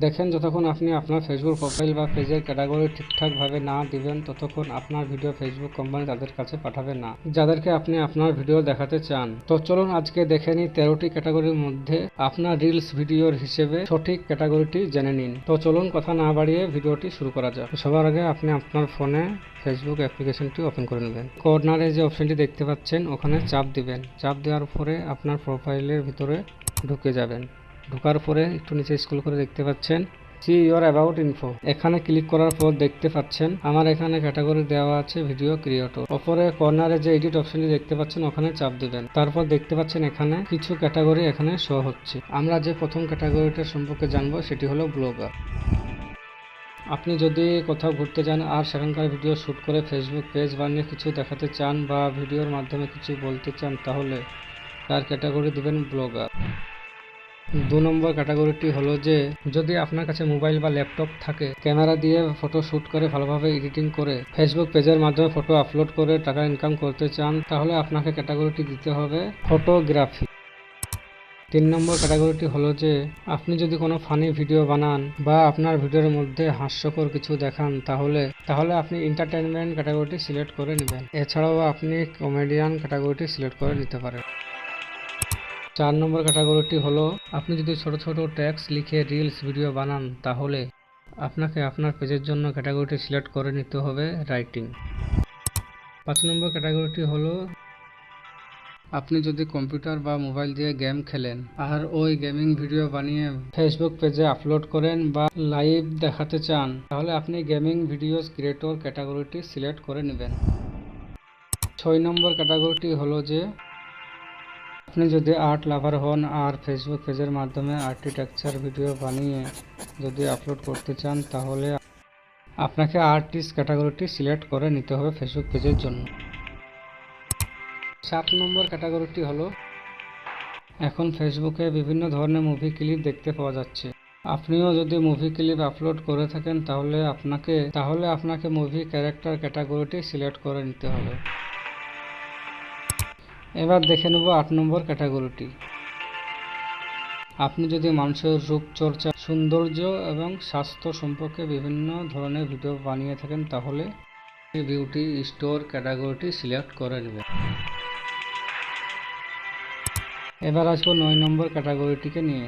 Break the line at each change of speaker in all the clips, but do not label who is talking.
দেখেন যতক্ষণ আপনি আপনার ফেসবুক প্রোফাইল বা পেজের ক্যাটাগরি ঠিকঠাকভাবে না দিবেন, ততক্ষণ আপনার ভিডিও ফেসবুক কোম্পানি তাদের কাছে পাঠাবে না, যাদেরকে আপনি আপনার ভিডিও দেখাতে চান। তো চলুন আজকে দেখে নিই তেরোটি ক্যাটাগরির মধ্যে আপনার রিলস ভিডিওর হিসেবে সঠিক ক্যাটাগরিটি জেনে নিন। তো চলুন কথা না বাড়িয়ে ভিডিওটি শুরু করা যাক। সবার আগে আপনি আপনার ফোনে ফেসবুক অ্যাপ্লিকেশনটি ওপেন করে নেবেন। কর্নারে যে অপশনটি দেখতে পাচ্ছেন, ওখানে চাপ দিবেন। চাপ দেওয়ার পরে আপনার প্রোফাইলের ভিতরে ঢুকে যাবেন। ঢোকার পরে একটু নিচে স্কুল করে দেখতে পাচ্ছেন। সি ইয়োর অ্যাবাউট ইনফো এখানে ক্লিক করার পর দেখতে পাচ্ছেন, আমার এখানে ক্যাটাগরি দেওয়া আছে ভিডিও ক্রিয়েটর ওপরে কর্নারে যে এডিট অপশনটি দেখতে পাচ্ছেন, ওখানে চাপ দিবেন। তারপর দেখতে পাচ্ছেন এখানে কিছু ক্যাটাগরি এখানে শো হচ্ছে। আমরা যে প্রথম ক্যাটাগরিটার সম্পর্কে জানব, সেটি হলো ব্লগার আপনি যদি কোথাও ঘুরতে যান আর সেখানকার ভিডিও শ্যুট করে ফেসবুক পেজ বানিয়ে কিছু দেখাতে চান বা ভিডিওর মাধ্যমে কিছু বলতে চান, তাহলে তার ক্যাটাগরি দিবেন ব্লগার দু নম্বর ক্যাটাগরিটি হলো যে, যদি আপনার কাছে মোবাইল বা ল্যাপটপ থাকে, ক্যামেরা দিয়ে ফটো শ্যুট করে ভালোভাবে এডিটিং করে ফেসবুক পেজের মাধ্যমে ফটো আপলোড করে টাকা ইনকাম করতে চান, তাহলে আপনাকে ক্যাটাগরিটি দিতে হবে ফটোগ্রাফি। তিন নম্বর ক্যাটাগরিটি হলো যে, আপনি যদি কোনো ফানি ভিডিও বানান বা আপনার ভিডিওর মধ্যে হাস্যকর কিছু দেখান, তাহলে তাহলে আপনি এন্টারটেনমেন্ট ক্যাটাগরিটি সিলেক্ট করে নেবেন। এছাড়াও আপনি কমেডিয়ান ক্যাটাগরিটি সিলেক্ট করে নিতে পারেন। চার নম্বর ক্যাটাগরিটি হলো, আপনি যদি ছোট ছোট ট্যাক্স লিখে রিলস ভিডিও বানান, তাহলে আপনাকে আপনার পেজের জন্য ক্যাটাগরিটি সিলেক্ট করে নিতে হবে রাইটিং পাঁচ নম্বর ক্যাটাগরিটি হলো, আপনি যদি কম্পিউটার বা মোবাইল দিয়ে গেম খেলেন, আর ওই গেমিং ভিডিও বানিয়ে ফেসবুক পেজে আপলোড করেন বা লাইভ দেখাতে চান, তাহলে আপনি গেমিং ভিডিওস ক্রিয়েটর ক্যাটাগরিটি সিলেক্ট করে নেবেন। ছয় নম্বর ক্যাটাগরিটি হলো যে আপনি যদি আর্ট লাভার হন, আর ফেসবুক পেজের মাধ্যমে আর্কিটেকচার ভিডিও বানিয়ে যদি আপলোড করতে চান, তাহলে আপনাকে আর্টিস্ট ক্যাটাগরিটি সিলেক্ট করে নিতে হবে ফেসবুক পেজের জন্য। সাত নম্বর ক্যাটাগরিটি হলো, এখন ফেসবুকে বিভিন্ন ধরনের মুভি ক্লিপ দেখতে পাওয়া যাচ্ছে। আপনিও যদি মুভি ক্লিপ আপলোড করে থাকেন, তাহলে আপনাকে তাহলে আপনাকে মুভি ক্যারেক্টার ক্যাটাগরিটি সিলেক্ট করে নিতে হবে। এবার দেখে নেব আট নম্বর ক্যাটাগরিটি। আপনি যদি মানুষের রূপচর্চা সৌন্দর্য এবং স্বাস্থ্য সম্পর্কে বিভিন্ন ধরনের ভিডিও বানিয়ে থাকেন, তাহলে বিউটি স্টোর ক্যাটাগরিটি সিলেক্ট করে নেবেন এবার আসব নয় নম্বর ক্যাটাগরিটিকে নিয়ে।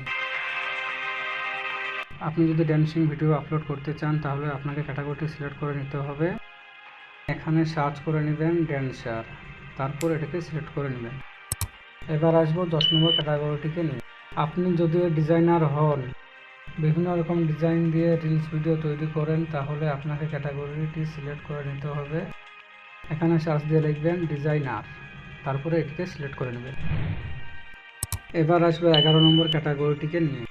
আপনি যদি ড্যান্সিং ভিডিও আপলোড করতে চান, তাহলে আপনাকে ক্যাটাগরিটি সিলেক্ট করে নিতে হবে। এখানে সার্চ করে নেবেন ড্যান্সার তারপর এটাকে সিলেক্ট করে নেবেন। এবার আসব দশ নম্বর ক্যাটাগরিটিকে নিয়ে। আপনি যদি ডিজাইনার হন, বিভিন্ন রকম ডিজাইন দিয়ে রিলস ভিডিও তৈরি করেন, তাহলে আপনাকে ক্যাটাগরিটি সিলেক্ট করে নিতে হবে। এখানে সার্চ দিয়ে লিখবেন ডিজাইনার তারপরে এটিকে সিলেক্ট করে নেবেন। এবার আসবে এগারো নম্বর ক্যাটাগরিটিকে নিয়ে।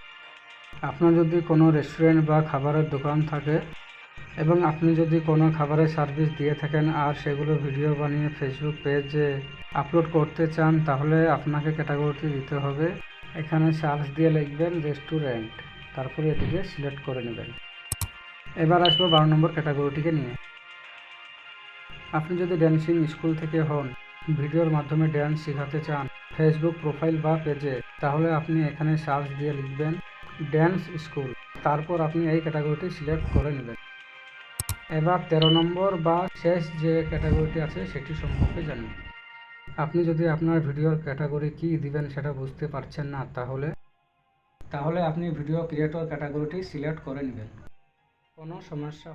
আপনার যদি কোনো রেস্টুরেন্ট বা খাবারের দোকান থাকে এবং আপনি যদি কোনো খাবারের সার্ভিস দিয়ে থাকেন আর সেগুলো ভিডিও বানিয়ে ফেসবুক পেজে আপলোড করতে চান, তাহলে আপনাকে ক্যাটাগরিটি দিতে হবে। এখানে সার্চ দিয়ে লিখবেন রেস্টুরেন্ট তারপরে এটিকে সিলেক্ট করে নেবেন। এবার আসব বারো নম্বর ক্যাটাগরিটিকে নিয়ে। আপনি যদি ড্যান্সিং স্কুল থেকে হন, ভিডিওর মাধ্যমে ড্যান্স শেখাতে চান ফেসবুক প্রোফাইল বা পেজে তাহলে আপনি এখানে সার্চ দিয়ে লিখবেন ড্যান্স স্কুল তারপর আপনি এই ক্যাটাগরিটি সিলেক্ট করে নেবেন। এবার তেরো নম্বর বা শেষ যে ক্যাটাগরিটি আছে সেটি সম্পর্কে জানুন। আপনি যদি আপনার ভিডিওর ক্যাটাগরি কি দিবেন সেটা বুঝতে পারছেন না, তাহলে তাহলে আপনি ভিডিও ক্রিয়েটর ক্যাটাগরিটি সিলেক্ট করে নেবেন। কোনো সমস্যা